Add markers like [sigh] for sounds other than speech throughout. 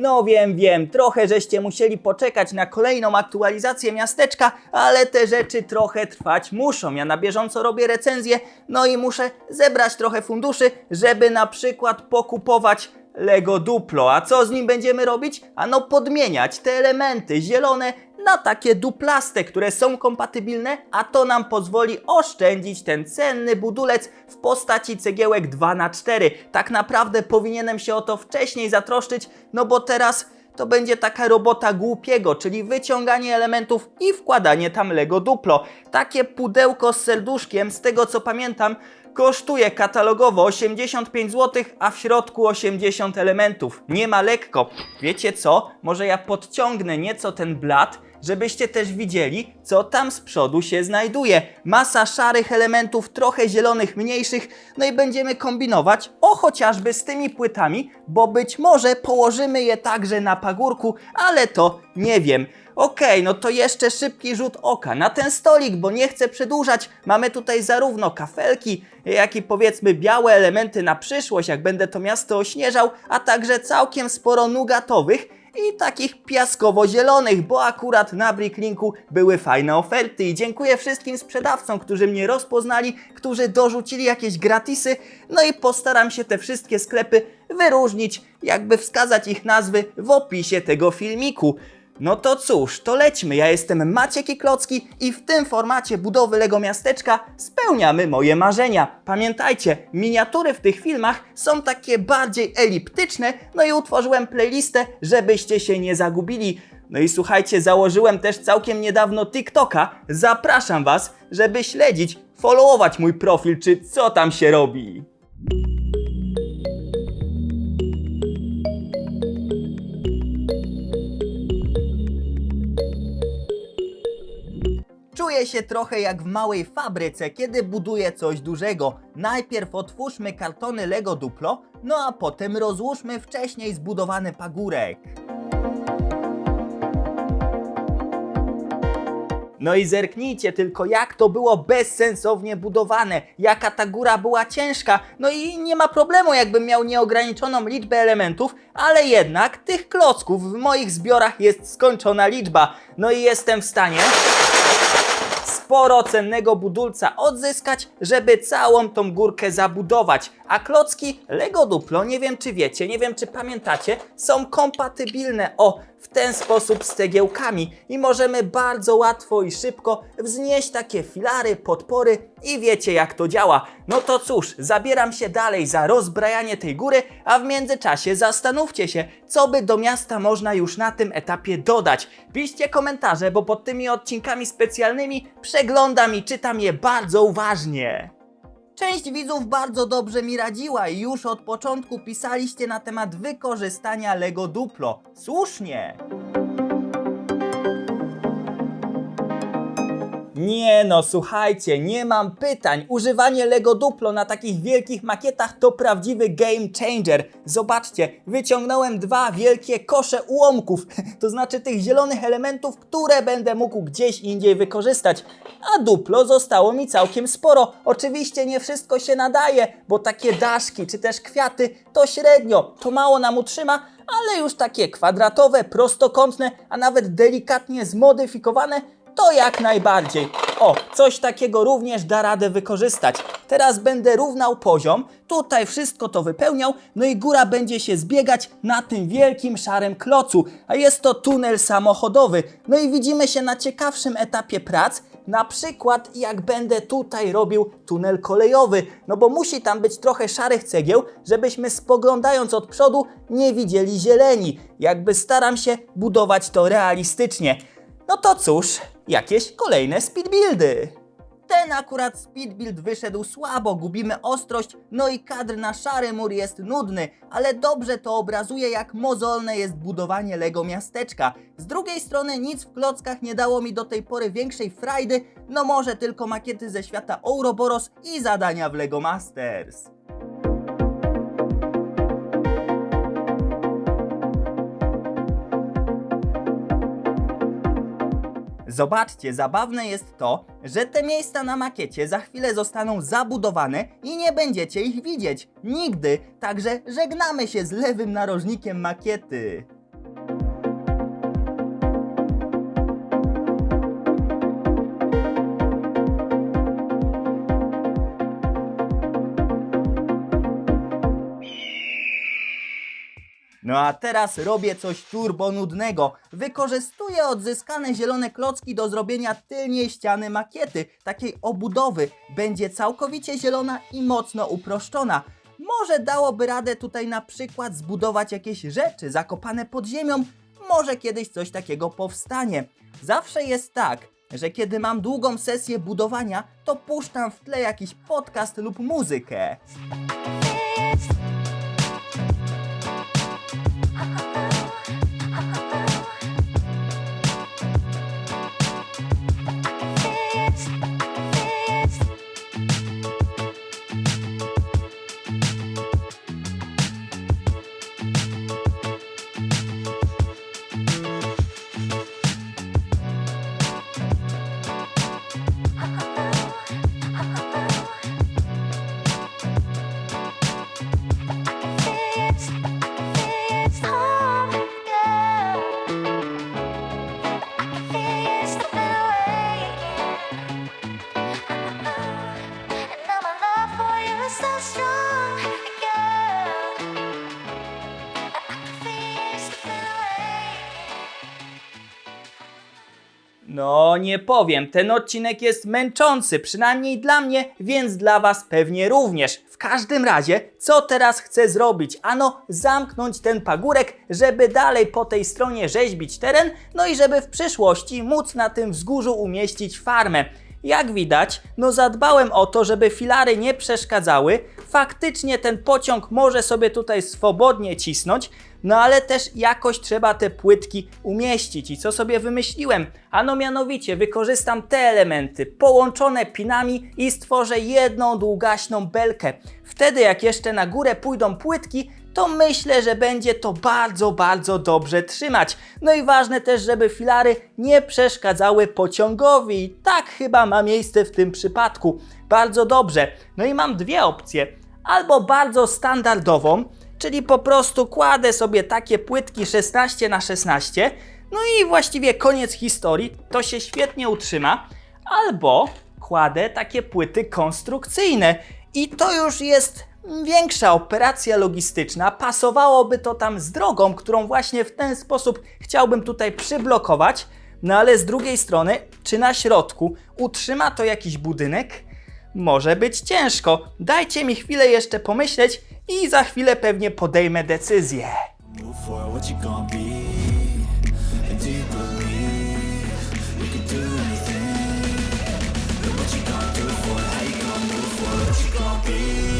No wiem, wiem, trochę żeście musieli poczekać na kolejną aktualizację miasteczka, ale te rzeczy trochę trwać muszą. Ja na bieżąco robię recenzję, no i muszę zebrać trochę funduszy, żeby na przykład pokupować Lego Duplo. A co z nim będziemy robić? Ano podmieniać te elementy zielone na takie duplaste, które są kompatybilne, a to nam pozwoli oszczędzić ten cenny budulec w postaci cegiełek 2x4. Tak naprawdę powinienem się o to wcześniej zatroszczyć, no bo teraz to będzie taka robota głupiego, czyli wyciąganie elementów i wkładanie tam Lego Duplo. Takie pudełko z serduszkiem, z tego co pamiętam, kosztuje katalogowo 85 zł, a w środku 80 elementów. Nie ma lekko. Wiecie co? Może ja podciągnę nieco ten blat, żebyście też widzieli, co tam z przodu się znajduje. Masa szarych elementów, trochę zielonych, mniejszych, no i będziemy kombinować, o chociażby z tymi płytami, bo być może położymy je także na pagórku, ale to nie wiem. Okej, no to jeszcze szybki rzut oka na ten stolik, bo nie chcę przedłużać. Mamy tutaj zarówno kafelki, jak i powiedzmy białe elementy na przyszłość, jak będę to miasto ośnieżał, a także całkiem sporo nugatowych i takich piaskowo-zielonych, bo akurat na Bricklinku były fajne oferty i dziękuję wszystkim sprzedawcom, którzy mnie rozpoznali, którzy dorzucili jakieś gratisy, no i postaram się te wszystkie sklepy wyróżnić, jakby wskazać ich nazwy w opisie tego filmiku. No to cóż, to lećmy. Ja jestem Maciek i Klocki i w tym formacie budowy Lego Miasteczka spełniamy moje marzenia. Pamiętajcie, miniatury w tych filmach są takie bardziej eliptyczne, no i utworzyłem playlistę, żebyście się nie zagubili. No i słuchajcie, założyłem też całkiem niedawno TikToka. Zapraszam Was, żeby śledzić, followować mój profil, czy co tam się robi. Czuję się trochę jak w małej fabryce, kiedy buduję coś dużego. Najpierw otwórzmy kartony Lego Duplo, no a potem rozłóżmy wcześniej zbudowany pagórek. No i zerknijcie tylko, jak to było bezsensownie budowane, jaka ta góra była ciężka. No i nie ma problemu, jakbym miał nieograniczoną liczbę elementów, ale jednak tych klocków w moich zbiorach jest skończona liczba. No i jestem w stanie sporo cennego budulca odzyskać, żeby całą tą górkę zabudować. A klocki Lego Duplo, nie wiem czy wiecie, nie wiem czy pamiętacie, są kompatybilne o w ten sposób z cegiełkami i możemy bardzo łatwo i szybko wznieść takie filary, podpory i wiecie jak to działa. No to cóż, zabieram się dalej za rozbrajanie tej góry, a w międzyczasie zastanówcie się, co by do miasta można już na tym etapie dodać. Piszcie komentarze, bo pod tymi odcinkami specjalnymi przeglądam i czytam je bardzo uważnie. Część widzów bardzo dobrze mi radziła i już od początku pisaliście na temat wykorzystania Lego Duplo. Słusznie! Nie no, słuchajcie, nie mam pytań. Używanie Lego Duplo na takich wielkich makietach to prawdziwy game changer. Zobaczcie, wyciągnąłem dwa wielkie kosze ułomków, [laughs] to znaczy tych zielonych elementów, które będę mógł gdzieś indziej wykorzystać. A Duplo zostało mi całkiem sporo. Oczywiście nie wszystko się nadaje, bo takie daszki czy też kwiaty to średnio, to mało nam utrzyma, ale już takie kwadratowe, prostokątne, a nawet delikatnie zmodyfikowane to jak najbardziej. O, coś takiego również da radę wykorzystać. Teraz będę równał poziom, tutaj wszystko to wypełniał, no i góra będzie się zbiegać na tym wielkim szarym klocu, a jest to tunel samochodowy. No i widzimy się na ciekawszym etapie prac, na przykład jak będę tutaj robił tunel kolejowy, no bo musi tam być trochę szarych cegieł, żebyśmy spoglądając od przodu nie widzieli zieleni. Jakby staram się budować to realistycznie. No to cóż, jakieś kolejne speedbuildy. Ten akurat speedbuild wyszedł słabo, gubimy ostrość, no i kadr na szary mur jest nudny, ale dobrze to obrazuje jak mozolne jest budowanie Lego miasteczka. Z drugiej strony nic w klockach nie dało mi do tej pory większej frajdy, no może tylko makiety ze świata Ouroboros i zadania w Lego Masters. Zobaczcie, zabawne jest to, że te miejsca na makiecie za chwilę zostaną zabudowane i nie będziecie ich widzieć. Nigdy. Także żegnamy się z lewym narożnikiem makiety. No a teraz robię coś turbo nudnego. Wykorzystuję odzyskane zielone klocki do zrobienia tylnej ściany makiety, takiej obudowy. Będzie całkowicie zielona i mocno uproszczona. Może dałoby radę tutaj na przykład zbudować jakieś rzeczy zakopane pod ziemią. Może kiedyś coś takiego powstanie. Zawsze jest tak, że kiedy mam długą sesję budowania, to puszczam w tle jakiś podcast lub muzykę. Nie powiem, ten odcinek jest męczący, przynajmniej dla mnie, więc dla Was pewnie również. W każdym razie, co teraz chcę zrobić? Ano, zamknąć ten pagórek, żeby dalej po tej stronie rzeźbić teren, no i żeby w przyszłości móc na tym wzgórzu umieścić farmę. Jak widać, no zadbałem o to, żeby filary nie przeszkadzały. Faktycznie ten pociąg może sobie tutaj swobodnie cisnąć, no ale też jakoś trzeba te płytki umieścić. I co sobie wymyśliłem? Ano mianowicie wykorzystam te elementy połączone pinami i stworzę jedną długaśną belkę. Wtedy jak jeszcze na górę pójdą płytki, to myślę, że będzie to bardzo, bardzo dobrze trzymać. No i ważne też, żeby filary nie przeszkadzały pociągowi. I tak chyba ma miejsce w tym przypadku. Bardzo dobrze. No i mam dwie opcje. Albo bardzo standardową, czyli po prostu kładę sobie takie płytki 16 na 16 no i właściwie koniec historii, to się świetnie utrzyma. Albo kładę takie płyty konstrukcyjne i to już jest większa operacja logistyczna. Pasowałoby to tam z drogą, którą właśnie w ten sposób chciałbym tutaj przyblokować. No ale z drugiej strony, czy na środku utrzyma to jakiś budynek? Może być ciężko. Dajcie mi chwilę jeszcze pomyśleć i za chwilę pewnie podejmę decyzję. Be?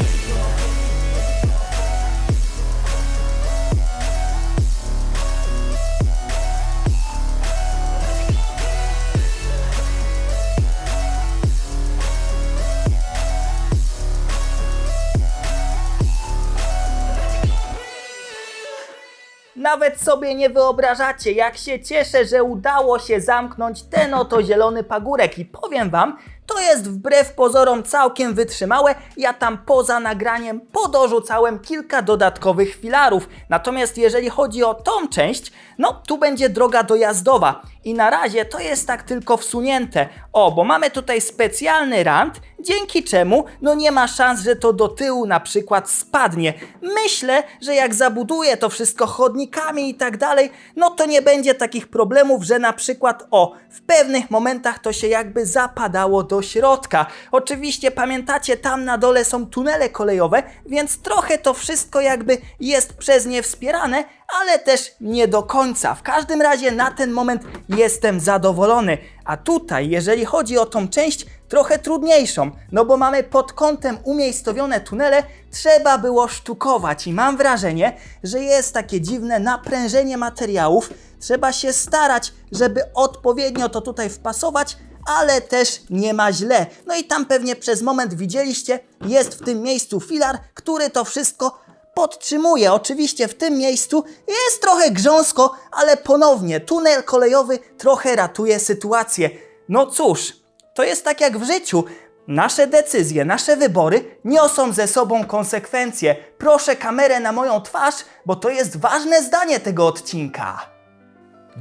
Nawet sobie nie wyobrażacie, jak się cieszę, że udało się zamknąć ten oto zielony pagórek. I powiem Wam, to jest wbrew pozorom całkiem wytrzymałe. Ja tam poza nagraniem podorzucałem kilka dodatkowych filarów. Natomiast jeżeli chodzi o tą część, no tu będzie droga dojazdowa. I na razie to jest tak tylko wsunięte. O, bo mamy tutaj specjalny rant, dzięki czemu no nie ma szans, że to do tyłu na przykład spadnie. Myślę, że jak zabuduję to wszystko chodnikami i tak dalej, no to nie będzie takich problemów, że na przykład o, w pewnych momentach to się jakby zapadało do środka. Oczywiście pamiętacie, tam na dole są tunele kolejowe, więc trochę to wszystko jakby jest przez nie wspierane, ale też nie do końca. W każdym razie na ten moment jestem zadowolony. A tutaj, jeżeli chodzi o tą część, trochę trudniejszą, no bo mamy pod kątem umiejscowione tunele, trzeba było sztukować i mam wrażenie, że jest takie dziwne naprężenie materiałów. Trzeba się starać, żeby odpowiednio to tutaj wpasować, ale też nie ma źle. No i tam pewnie przez moment widzieliście, jest w tym miejscu filar, który to wszystko podtrzymuje. Oczywiście w tym miejscu jest trochę grząsko, ale ponownie tunel kolejowy trochę ratuje sytuację. No cóż, to jest tak jak w życiu. Nasze decyzje, nasze wybory niosą ze sobą konsekwencje. Proszę kamerę na moją twarz, bo to jest ważne zdanie tego odcinka.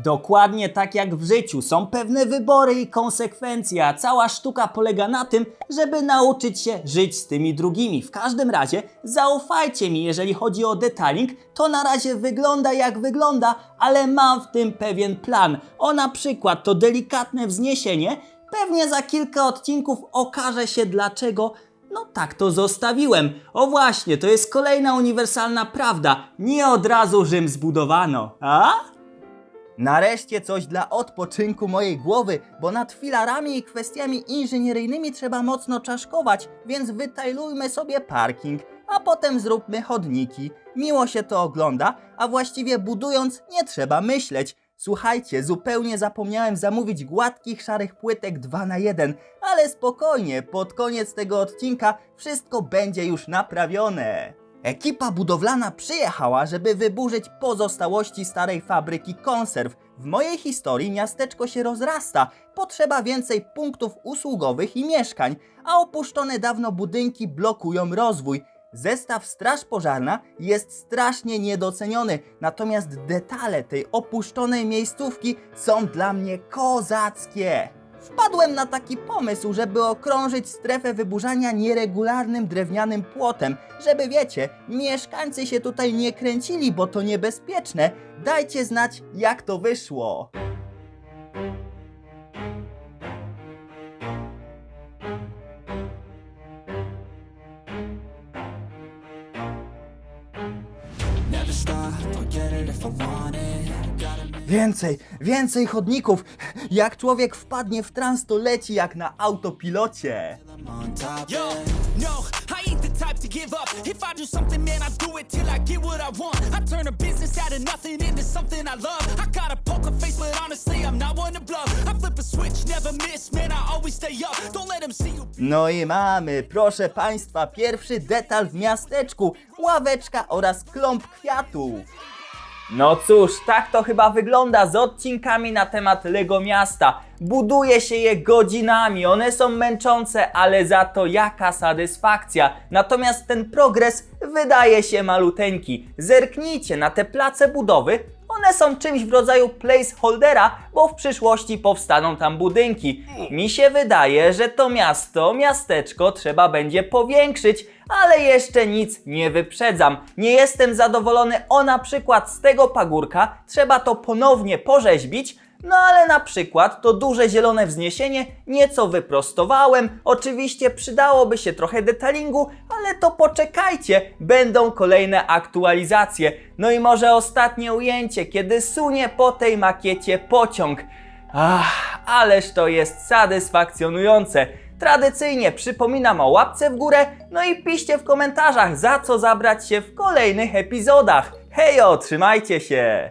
Dokładnie tak jak w życiu, są pewne wybory i konsekwencje, a cała sztuka polega na tym, żeby nauczyć się żyć z tymi drugimi. W każdym razie zaufajcie mi, jeżeli chodzi o detaling, to na razie wygląda jak wygląda, ale mam w tym pewien plan. O na przykład to delikatne wzniesienie, pewnie za kilka odcinków okaże się dlaczego no tak to zostawiłem. O właśnie, to jest kolejna uniwersalna prawda. Nie od razu Rzym zbudowano, a? Nareszcie coś dla odpoczynku mojej głowy, bo nad filarami i kwestiami inżynieryjnymi trzeba mocno czaszkować, więc wytajlujmy sobie parking, a potem zróbmy chodniki. Miło się to ogląda, a właściwie budując nie trzeba myśleć. Słuchajcie, zupełnie zapomniałem zamówić gładkich szarych płytek 2 na 1, ale spokojnie, pod koniec tego odcinka wszystko będzie już naprawione. Ekipa budowlana przyjechała, żeby wyburzyć pozostałości starej fabryki konserw. W mojej historii miasteczko się rozrasta, potrzeba więcej punktów usługowych i mieszkań, a opuszczone dawno budynki blokują rozwój. Zestaw Straż Pożarna jest strasznie niedoceniony, natomiast detale tej opuszczonej miejscówki są dla mnie kozackie. Wpadłem na taki pomysł, żeby okrążyć strefę wyburzania nieregularnym drewnianym płotem, żeby wiecie, mieszkańcy się tutaj nie kręcili, bo to niebezpieczne. Dajcie znać, jak to wyszło. Więcej, więcej chodników. Jak człowiek wpadnie w trans, to leci jak na autopilocie. Yo, no, I ain't the type to give up. If I do something, man, I do it till I get what I want. I turn a business out of nothing into something I love. I got a poker face, but honestly, I'm not one to bluff. I flip a switch, never miss, man, I always stay up. Don't let them see you. No i mamy, proszę Państwa, pierwszy detal w miasteczku. Ławeczka oraz klomp kwiatów. No cóż, tak to chyba wygląda z odcinkami na temat Lego Miasta. Buduje się je godzinami, one są męczące, ale za to jaka satysfakcja. Natomiast ten progres wydaje się maluteńki. Zerknijcie na te place budowy, one są czymś w rodzaju placeholdera, bo w przyszłości powstaną tam budynki. Mi się wydaje, że to miasto, miasteczko trzeba będzie powiększyć, ale jeszcze nic nie wyprzedzam. Nie jestem zadowolony o na przykład z tego pagórka, trzeba to ponownie porzeźbić, no ale na przykład to duże zielone wzniesienie nieco wyprostowałem. Oczywiście przydałoby się trochę detalingu, ale to poczekajcie, będą kolejne aktualizacje. No i może ostatnie ujęcie, kiedy sunie po tej makiecie pociąg. Ach, ależ to jest satysfakcjonujące. Tradycyjnie przypominam o łapce w górę, no i piszcie w komentarzach za co zabrać się w kolejnych epizodach. Hejo, trzymajcie się!